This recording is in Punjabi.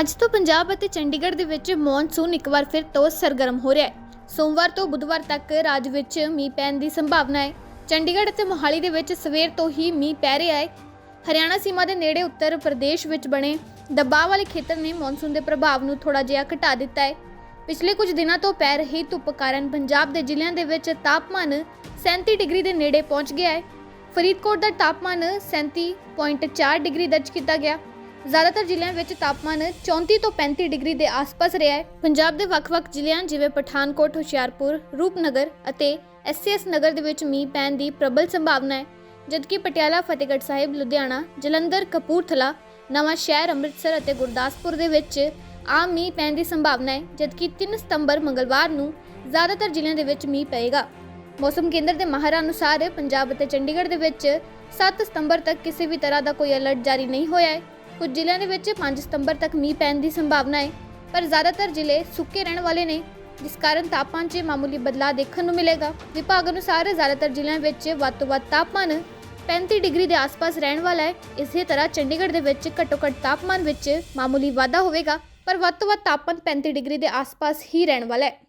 ਅੱਜ ਤੋਂ ਪੰਜਾਬ ਅਤੇ ਚੰਡੀਗੜ੍ਹ ਦੇ ਵਿੱਚ ਮੌਨਸੂਨ ਇੱਕ ਵਾਰ ਫਿਰ ਤੋਂ ਸਰਗਰਮ ਹੋ ਰਿਹਾ ਹੈ। ਸੋਮਵਾਰ ਤੋਂ ਬੁੱਧਵਾਰ ਤੱਕ ਰਾਜ ਵਿੱਚ ਮੀਂਹ ਪੈਣ ਦੀ ਸੰਭਾਵਨਾ ਹੈ। ਚੰਡੀਗੜ੍ਹ ਅਤੇ ਮੋਹਾਲੀ ਦੇ ਵਿੱਚ ਸਵੇਰ ਤੋਂ ਹੀ ਮੀਂਹ ਪੈ ਰਿਹਾ ਹੈ। ਹਰਿਆਣਾ ਸੀਮਾ ਦੇ ਨੇੜੇ ਉੱਤਰ ਪ੍ਰਦੇਸ਼ ਵਿੱਚ ਬਣੇ ਦਬਾਅ ਵਾਲੇ ਖੇਤਰ ਨੇ ਮੌਨਸੂਨ ਦੇ ਪ੍ਰਭਾਵ ਨੂੰ ਥੋੜਾ ਜਿਹਾ ਘਟਾ ਦਿੱਤਾ ਹੈ। ਪਿਛਲੇ ਕੁਝ ਦਿਨਾਂ ਤੋਂ ਪੈ ਰਹੀ ਧੁੱਪ ਕਾਰਨ ਪੰਜਾਬ ਦੇ ਜ਼ਿਲ੍ਹਿਆਂ ਦੇ ਵਿੱਚ ਤਾਪਮਾਨ 37 ਡਿਗਰੀ ਦੇ ਨੇੜੇ ਪਹੁੰਚ ਗਿਆ ਹੈ। ਫਰੀਦਕੋਟ ਦਾ ਤਾਪਮਾਨ 37.4 ਡਿਗਰੀ ਦਰਜ ਕੀਤਾ ਗਿਆ। ਜ਼ਿਆਦਾਤਰ ਜ਼ਿਲ੍ਹਿਆਂ ਵਿੱਚ ਤਾਪਮਾਨ 34 ਤੋਂ 35 ਡਿਗਰੀ ਦੇ ਆਸ-ਪਾਸ ਰਿਹਾ ਹੈ। ਪੰਜਾਬ ਦੇ ਵੱਖ-ਵੱਖ ਜ਼ਿਲ੍ਹਿਆਂ ਜਿਵੇਂ ਪਠਾਨਕੋਟ, ਹੁਸ਼ਿਆਰਪੁਰ, ਰੂਪਨਗਰ ਅਤੇ ਐਸਐਸ ਨਗਰ ਦੇ ਵਿੱਚ ਮੀਂਹ ਪੈਣ ਦੀ ਪ੍ਰਬਲ ਸੰਭਾਵਨਾ ਹੈ। ਜਦਕਿ ਪਟਿਆਲਾ, ਫਤਿਹਗੜ੍ਹ ਸਾਹਿਬ, ਲੁਧਿਆਣਾ, ਜਲੰਧਰ, ਕਪੂਰਥਲਾ, ਨਵਾਂ ਸ਼ਹਿਰ, ਅੰਮ੍ਰਿਤਸਰ ਅਤੇ ਗੁਰਦਾਸਪੁਰ ਦੇ ਵਿੱਚ ਆਮ ਮੀਂਹ ਪੈਣ ਦੀ ਸੰਭਾਵਨਾ ਹੈ। ਜਦਕਿ 3 ਸਤੰਬਰ, ਮੰਗਲਵਾਰ ਨੂੰ ਜ਼ਿਆਦਾਤਰ ਜ਼ਿਲ੍ਹਿਆਂ ਦੇ ਵਿੱਚ ਮੀਂਹ ਪਏਗਾ। ਮੌਸਮ ਕੇਂਦਰ ਦੇ ਮਾਹਰਾਂ ਅਨੁਸਾਰ ਪੰਜਾਬ ਅਤੇ ਚੰਡੀਗੜ੍ਹ ਦੇ ਵਿੱਚ 7 ਸਤੰਬਰ ਤੱਕ ਕਿਸੇ ਵੀ ਤਰ੍ਹਾਂ ਦਾ ਕੋਈ ਅਲਰਟ ਜਾਰੀ ਨਹੀਂ ਹੋਇਆ ਹੈ। ਕੁਝ ਜ਼ਿਲ੍ਹਿਆਂ ਦੇ ਵਿੱਚ 5 ਸਤੰਬਰ ਤੱਕ ਮੀਂਹ ਪੈਣ ਦੀ ਸੰਭਾਵਨਾ ਹੈ, ਪਰ ਜ਼ਿਆਦਾਤਰ ਜ਼ਿਲ੍ਹੇ ਸੁੱਕੇ ਰਹਿਣ ਵਾਲੇ ਨੇ, ਜਿਸ ਕਾਰਨ ਤਾਪਮਾਨ 'ਚ ਮਾਮੂਲੀ ਬਦਲਾਅ ਦੇਖਣ ਨੂੰ ਮਿਲੇਗਾ। ਵਿਭਾਗ ਅਨੁਸਾਰ ਜ਼ਿਆਦਾਤਰ ਜ਼ਿਲ੍ਹਿਆਂ ਵਿੱਚ ਵੱਧ ਤੋਂ ਵੱਧ ਤਾਪਮਾਨ 35 ਡਿਗਰੀ ਦੇ ਆਸ-ਪਾਸ ਰਹਿਣ ਵਾਲਾ ਹੈ। ਇਸੇ ਤਰ੍ਹਾਂ ਚੰਡੀਗੜ੍ਹ ਦੇ ਵਿੱਚ ਘੱਟੋ-ਘੱਟ ਤਾਪਮਾਨ ਵਿੱਚ ਮਾਮੂਲੀ ਵਾਧਾ ਹੋਵੇਗਾ, ਪਰ ਵੱਧ ਤੋਂ ਵੱਧ ਤਾਪਮਾਨ 35 ਡਿਗਰੀ ਦੇ ਆਸ-ਪਾਸ ਹੀ ਰਹਿਣ ਵਾਲਾ ਹੈ।